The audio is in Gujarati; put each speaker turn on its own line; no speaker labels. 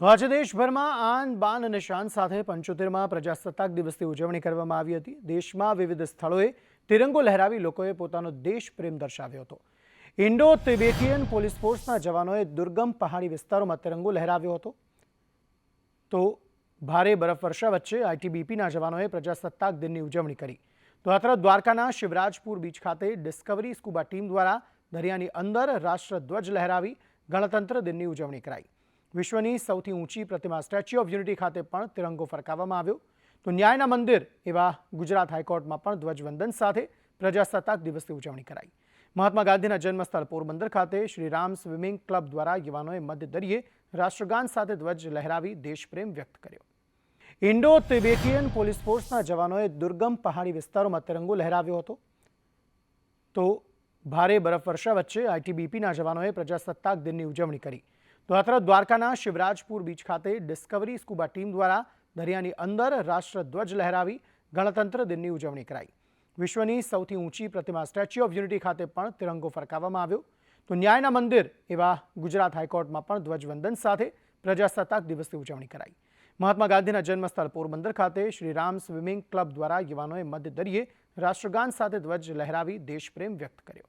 તો આજે દેશભરમાં આન બાન અને શાન સાથે પંચોતેરમાં પ્રજાસત્તાક દિવસની ઉજવણી કરવામાં આવી હતી. દેશમાં વિવિધ સ્થળોએ તિરંગો લહેરાવી લોકોએ પોતાનો દેશ પ્રેમ દર્શાવ્યો હતો. ઇન્ડો તિબેટિયન પોલીસ ફોર્સના જવાનોએ દુર્ગમ પહાડી વિસ્તારોમાં તિરંગો લહેરાવ્યો હતો. તો ભારે બરફવર્ષા વચ્ચે આઈટીબીપીના જવાનોએ પ્રજાસત્તાક દિનની ઉજવણી કરી. તો આ દ્વારકાના શિવરાજપુર બીચ ખાતે ડિસ્કવરી સ્કુબા ટીમ દ્વારા દરિયાની અંદર રાષ્ટ્રધ્વજ લહેરાવી ગણતંત્ર દિનની ઉજવણી કરાઈ. વિશ્વની સૌથી ઊંચી પ્રતિમા સ્ટેચ્યુ ઓફ યુનિટી ખાતે પણ તિરંગો ફરકાવવામાં આવ્યો. તો ન્યાયના મંદિર એવા ગુજરાત હાઈકોર્ટમાં પણ ધ્વજવંદન સાથે પ્રજાસત્તાક દિવસની ઉજવણી કરાઈ. મહાત્મા ગાંધીના જન્મસ્થળ પોરબંદર ખાતે શ્રી રામ સ્વિમિંગ ક્લબ દ્વારા યુવાનોએ મધ્ય દરિયે રાષ્ટ્રગાન સાથે ધ્વજ લહેરાવી દેશપ્રેમ વ્યક્ત કર્યો. ઇન્ડો તિબેટિયન પોલીસ ફોર્સના જવાનોએ દુર્ગમ પહાડી વિસ્તારોમાં તિરંગો લહેરાવ્યો હતો. તો ભારે બરફવર્ષા વચ્ચે આઈટીબીપીના જવાનોએ પ્રજાસત્તાક દિનની ઉજવણી કરી. તરફ દ્વારકાના શિવરાજપુર બીચ ખાતે ડિસ્કવરી સ્કુબા ટીમ દ્વારા દરિયાની અંદર રાષ્ટ્રધ્વજ લહેરાવી ગણતંત્ર દિનની ઉજવણી કરાઈ. વિશ્વની સૌથી ઊંચી પ્રતિમા સ્ટેચ્યુ ઓફ યુનિટી ખાતે પણ તિરંગો ફરકાવવામાં આવ્યો. તો ન્યાયના મંદિર એવા ગુજરાત હાઈકોર્ટમાં પણ ધ્વજવંદન સાથે પ્રજાસત્તાક દિવસની ઉજવણી કરાઈ. મહાત્મા ગાંધીના જન્મસ્થળ પોરબંદર ખાતે શ્રીરામ સ્વિમિંગ ક્લબ દ્વારા યુવાનોએ મધ્ય દરિયે રાષ્ટ્રગાન સાથે ધ્વજ લહેરાવી દેશપ્રેમ વ્યક્ત કર્યો.